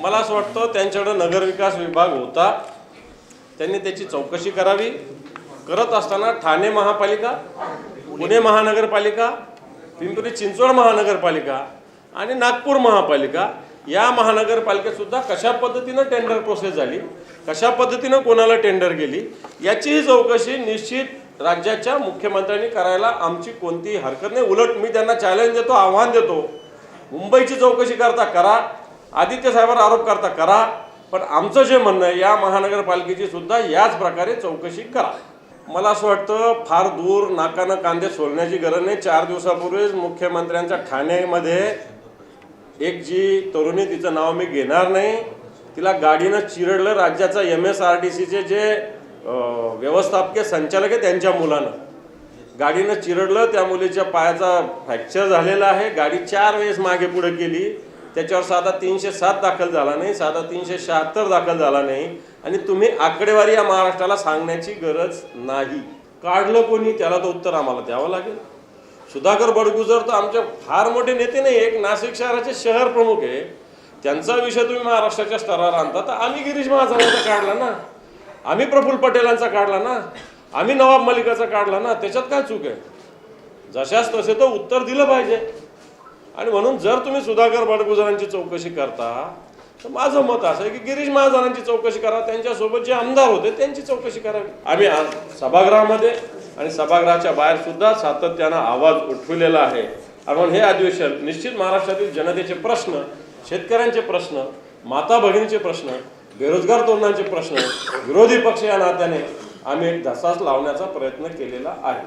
मला असं वाटतं त्यांच्याकडं नगरविकास विभाग होता. त्यांनी त्याची चौकशी करावी. करत असताना ठाणे महापालिका पुणे महानगरपालिका पिंपरी चिंचवड महानगरपालिका आणि नागपूर महापालिका या महानगरपालिकेतसुद्धा कशा पद्धतीनं टेंडर प्रोसेस झाली कशा पद्धतीनं कोणाला टेंडर गेली याचीही चौकशी निश्चित राज्याच्या मुख्यमंत्र्यांनी करायला आमची कोणतीही हरकत नाही. उलट मी त्यांना चॅलेंज देतो आव्हान देतो. मुंबईची चौकशी करता करा. आदित्य साहेबांवर आरोप करता करा पण आमचं जे म्हणणं आहे या महानगरपालिकेची सुद्धा याच प्रकारे चौकशी करा. मला असं वाटतं फार दूर नाकानं कांदे सोलण्याची गरज नाही. चार दिवसापूर्वीच मुख्यमंत्र्यांच्या ठाण्यामध्ये एक जी तरुणी तिचं नाव मी घेणार नाही. तिला गाडीनं चिरडलं राज्याचा एम एस आर टी सीचे जे व्यवस्थापकीय संचालक आहे त्यांच्या मुलानं. गाडीनं चिरडलं त्या मुलीच्या पायाचा फ्रॅक्चर झालेला आहे. गाडी चार वेळेस मागे पुढे केली. त्याच्यावर साधा तीनशे सात दाखल झाला नाही साधा तीनशे शहात्तर दाखल झाला नाही. आणि तुम्ही आकडेवारी या महाराष्ट्राला सांगण्याची गरज नाही. काढलं कोणी त्याला तर उत्तर आम्हाला द्यावं लागेल. सुधाकर बडगुजर तर आमचे फार मोठे नेते नाही एक नाशिक शहराचे शहर प्रमुख आहे. त्यांचा विषय तुम्ही महाराष्ट्राच्या स्तरावर आणता तर आम्ही गिरीश महाजनाचा काढला ना. आम्ही प्रफुल्ल पटेलांचा काढला ना. आम्ही नवाब मलिकाचा काढला ना. त्याच्यात काय चूक आहे? जशाच तसे तर उत्तर दिलं पाहिजे. आणि म्हणून जर तुम्ही सुधाकर बडगुजरांची चौकशी करता तर माझं मत असं आहे की गिरीश महाजनांची चौकशी करा त्यांच्यासोबत जे आमदार होते त्यांची चौकशी करावी आम्ही आज सभागृहामध्ये आणि सभागृहाच्या बाहेर सुद्धा सातत्यानं आवाज उठविलेला आहे. आणि म्हणून हे अधिवेशन निश्चित महाराष्ट्रातील जनतेचे प्रश्न शेतकऱ्यांचे प्रश्न माता भगिनीचे प्रश्न बेरोजगार तरुणांचे प्रश्न विरोधी पक्ष या नात्याने आम्ही एक धसास लावण्याचा प्रयत्न केलेला आहे.